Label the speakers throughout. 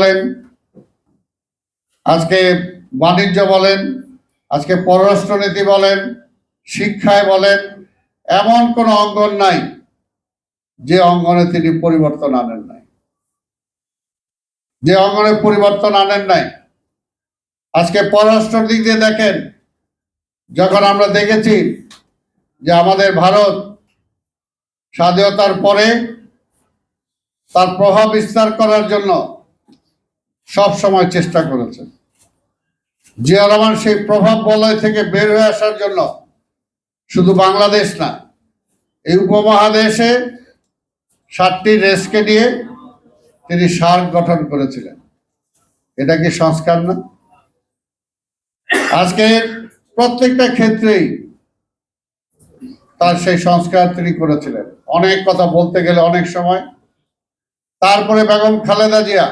Speaker 1: বলেন, আজকে বাণিজ্য বলেন, আজকে পররাষ্ট্রনীতি বলেন, শিক্ষায় বলেন, এমন কোনো অঙ্গন নাই যে অঙ্গনে তিনি পরিবর্তন আনেন নাই। যে অঙ্গনে পরিবর্তন আনেন নাই। আজকে পররাষ্ট্র দিক দিয়ে দেখেন, যখন আমরা দেখেছি যে আমাদের ভারত স্বাধীনতার পরে তার প্রভাব বিস্তার করার জন্য সব সময় চেষ্টা করেছেন। জিয়া রহমান সেই প্রভাব বলয় থেকে বের হয়ে আসার জন্য শুধু বাংলাদেশ না, এই উপমহাদেশে সাতটি দেশকে নিয়ে তিনি সার্ক গঠন করেছিলেন। এটা কি সংস্কার না? আজকে প্রত্যেকটা ক্ষেত্রেই তার সেই সংস্কার তিনি করেছিলেন। অনেক কথা বলতে গেলে অনেক সময়। তারপরে বেগম খালেদা জিয়া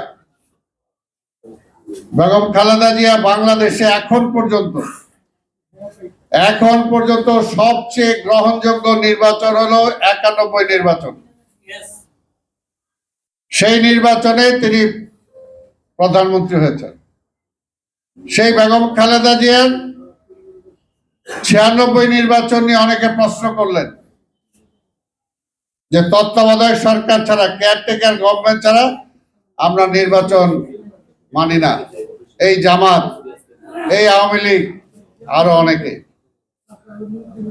Speaker 1: বেগম খালেদা জিয়া বাংলাদেশে এখন পর্যন্ত এখন পর্যন্ত সবচেয়ে গ্রহণযোগ্য নির্বাচন হলো একানব্বই নির্বাচন। সেই নির্বাচনে তিনি প্রধানমন্ত্রী হয়েছেন। সেই বেগম খালেদা জিয়ার ছিয়ানব্বই নির্বাচন নিয়ে অনেকে প্রশ্ন করলেন যে তত্ত্বাবধায়ক সরকার ছাড়া কেয়ারটেকার গভর্নমেন্ট ছাড়া আমরা নির্বাচন মানি না। এই জামাত, এই আওয়ামী লীগ, আরও অনেকে।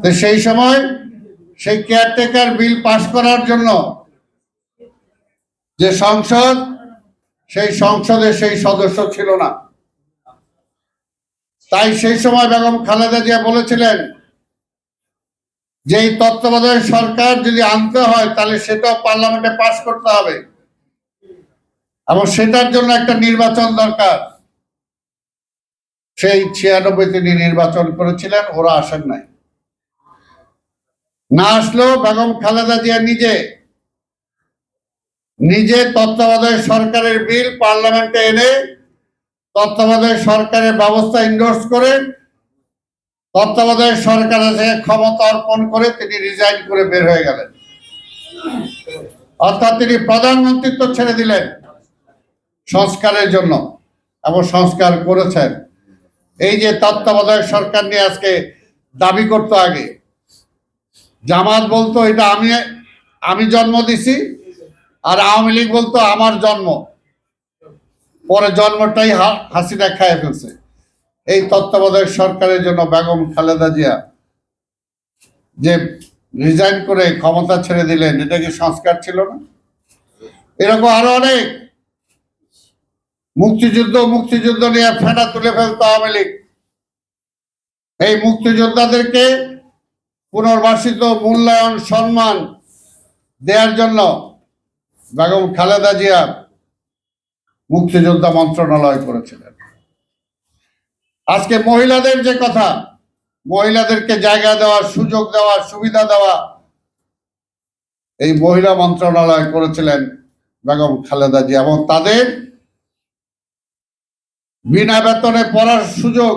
Speaker 1: তো সেই সময় সেই কেয়ারটেকার বিল পাশ করার জন্য যে সংসদ, সেই সংসদে সেই সদস্য ছিল না। তাই সেই সময় বেগম খালেদা জিয়া বলেছিলেন যে এই তত্ত্বাবধায়ক সরকার যদি আনতে হয়, তাহলে সেটাও পার্লামেন্টে পাশ করতে হবে। এবং সেটার জন্য একটা নির্বাচন দরকার। সেই ছিয়ানব্বই তিনি নির্বাচন করেছিলেন, ওরা আসেন নাই। না আসলেও বেগম খালেদা জিয়া নিজে নিজে তত্ত্বাবধায়ক সরকারের বিল পার্লামেন্টে এনে তত্ত্বাবধায়ক সরকারের ব্যবস্থা ইন্ডোর্স করে, তত্ত্বাবধায়ক সরকারের থেকে ক্ষমতা অর্পণ করে তিনি রিজাইন করে বের হয়ে গেলেন। অর্থাৎ তিনি প্রধানমন্ত্রিত্ব ছেড়ে দিলেন। সংস্কারের জন্য এবং সংস্কার করেছেন। এই যে তত্ত্বাবধায়ক সরকার নিয়ে আজকে দাবি করতো আগে, জামাত বলতো, এটা আমি আমি জন্ম দিছি আর আওয়ামী লীগ বলতো, আমার জন্ম। পরে জন্মটাই হাসিনা খায় ফেলছে। এই তত্ত্বাবধায়ক সরকারের জন্য বেগম খালেদা জিয়া যে রিজাইন করে ক্ষমতা ছেড়ে দিলেন, এটা কি সংস্কার ছিল না? এরকম আরও অনেক মুক্তিযুদ্ধ মুক্তিযুদ্ধ নিয়ে ফেনা তুলে ফেলতো আওয়ামী লীগ। এই মুক্তিযোদ্ধাদেরকে পুনর্বাসিত মূল্যায়ন, সম্মান দেওয়ার জন্য বেগম খালেদা জিয়া মুক্তিযোদ্ধা মন্ত্রণালয় করেছিলেন। আজকে মহিলাদের যে কথা, মহিলাদেরকে জায়গা দেওয়া, সুযোগ দেওয়া, সুবিধা দেওয়া, এই মহিলা মন্ত্রণালয় করেছিলেন বেগম খালেদা জিয়া এবং তাদের বিনা বেতনে পড়ার সুযোগ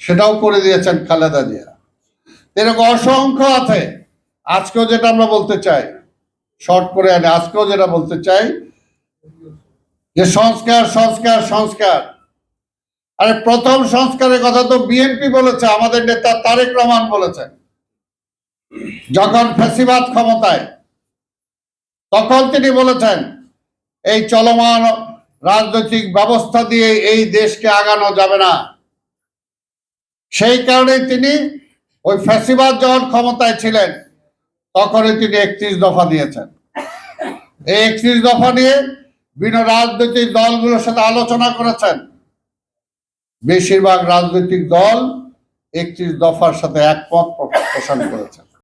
Speaker 1: সেটাও করে দিয়েছেন খালেদা জিয়া। এরকম অসংখ্য আছে। আজকেও যেটা আমরা বলতে চাই, শর্ট করে আনে, আজকেও যেটা বলতে চাই, যে সংস্কার সংস্কার সংস্কার। আরে প্রথম সংস্কারের কথা তো বিএনপি বলেছে, আমাদের নেতা তারেক রহমান বলেছেন। যখন ফ্যাসিবাদ ক্ষমতায়, তখন তিনি বলেছেন, এই চলমান রাজনৈতিক ব্যবস্থা দিয়ে এই দেশকে আগানো যাবে না। সেই কারণে তিনি ওই ফ্যাসিবাদ যখন ক্ষমতায় ছিলেন, তখনই তিনি একত্রিশ দফা দিয়েছেন। এই একত্রিশ দফা নিয়ে বিভিন্ন রাজনৈতিক দলগুলোর সাথে আলোচনা করেছেন। বেশিরভাগ রাজনৈতিক দল একত্রিশ দফার সাথে একমত পোষণ করেছেন।